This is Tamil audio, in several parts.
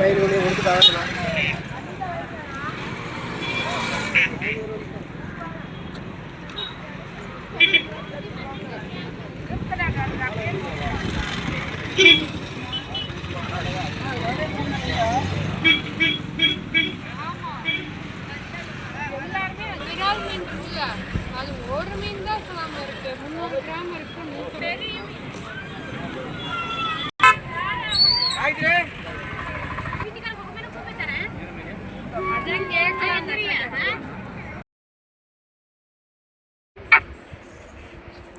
பயிர் ஒன்று கொடுத்து பார்க்கலாம்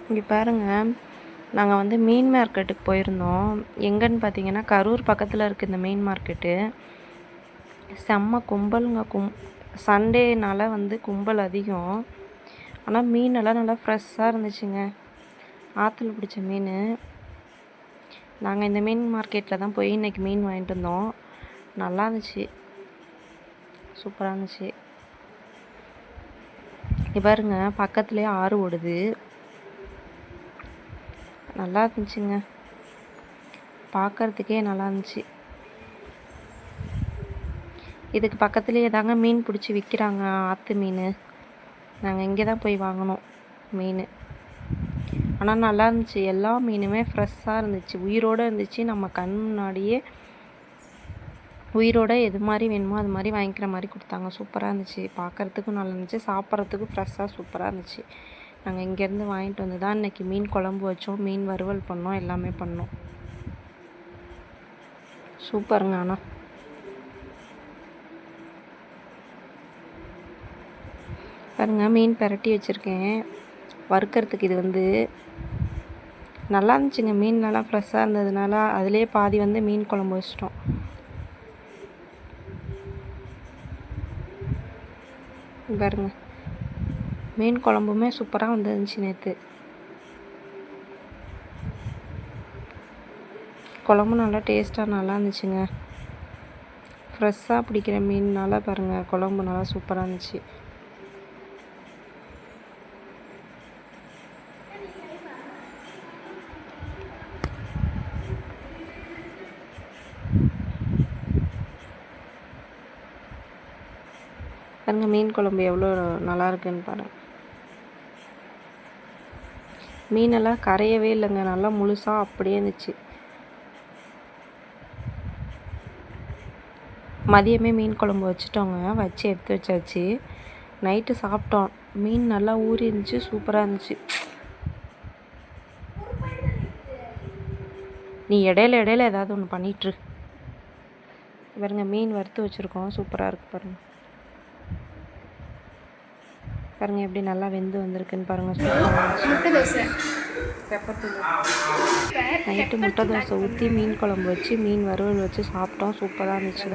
இங்கே பாருங்கள் நாங்கள் வந்து மீன் மார்க்கெட்டுக்கு போயிருந்தோம். எங்கன்னு பார்த்தீங்கன்னா கரூர் பக்கத்தில் இருக்குது இந்த மீன் மார்க்கெட்டு செம்ம கும்பலுங்க கும் சண்டேனால வந்து கும்பல் அதிகம். ஆனால் மீனெல்லாம் நல்லா ஃப்ரெஷ்ஷாக இருந்துச்சுங்க. ஆற்றுல பிடிச்ச மீன். நாங்கள் இந்த மீன் மார்க்கெட்டில் தான் போய் இன்றைக்கி மீன் வாங்கிட்டு வந்தோம். நல்லா இருந்துச்சு. சூப்பராக இருந்துச்சு. பாருங்க பக்கத்துலேயே ஆறு ஓடுது. நல்லா இருந்துச்சுங்க. பார்க்கறதுக்கே நல்லா இருந்துச்சு. இதுக்கு பக்கத்துலேயே தாங்க மீன் பிடிச்சி விற்கிறாங்க ஆற்று மீன். நாங்கள் இங்கே தான் போய் வாங்கினோம் மீன். ஆனால் நல்லா இருந்துச்சு. எல்லா மீனுமே ஃப்ரெஷ்ஷாக இருந்துச்சு. உயிரோடு இருந்துச்சு. நம்ம கண் முன்னாடியே உயிரோட எது மாதிரி வேணுமோ அது மாதிரி வாங்கிக்கிற மாதிரி கொடுத்தாங்க. சூப்பராக இருந்துச்சு. பார்க்கறதுக்கும் நல்லா இருந்துச்சு. சாப்பிட்றதுக்கும் ஃப்ரெஷ்ஷாக சூப்பராக இருந்துச்சு. நாங்கள் இங்கேருந்து வாங்கிட்டு வந்து தான் இன்றைக்கி மீன் குழம்பு வச்சோம். மீன் வறுவல் பண்ணோம். எல்லாமே பண்ணோம். சூப்பருங்க ஆனால் பாருங்க மீன் பரட்டி வச்சுருக்கேன். வறுக்கிறதுக்கு இது வந்து நல்லா இருந்துச்சுங்க. மீன் நல்லா ஃப்ரெஷ்ஷாக இருந்ததுனால அதிலே பாதி வந்து மீன் குழம்பு வச்சிட்டோம். பாருங்க மீன் குழம்புமே சூப்பராக வந்துருந்துச்சு நேற்று குழம்பு நல்லா டேஸ்ட்டாக நல்லா இருந்துச்சுங்க. ஃப்ரெஷ்ஷாக பிடிக்கிற மீன்னால பாருங்கள் குழம்பு நல்லா சூப்பராக இருந்துச்சு. பாருங்க மீன் குழம்பு எவ்வளோ நல்லா இருக்குன்னு பாருங்க. மீனெல்லாம் கரையவே இல்லைங்க நல்லா முழுசாக அப்படியே இருந்துச்சு. மதியமே மீன் குழம்பு வச்சுட்டோங்க வச்சு எடுத்து வச்சாச்சு. நைட்டு சாப்பிட்டோம். மீன் நல்லா ஊறி இருந்துச்சு சூப்பராக இருந்துச்சு. நீ இடையில இடையில ஏதாவது ஒன்று பண்ணிட்டுரு பாருங்க மீன் வறுத்து வச்சுருக்கோம் சூப்பராக இருக்குது பாருங்கள் பாருங்க எப்படி நல்லா வெந்து வந்திருக்குன்னு பாருங்க சூப்பராக இருந்துச்சு பெப்பர் தூள் நைட்டு முட்டை தோசை ஊற்றி மீன் குழம்பு வச்சு மீன் வறுவல் வச்சு சாப்பிட்டோம். சூப்பராக இருந்துச்சு.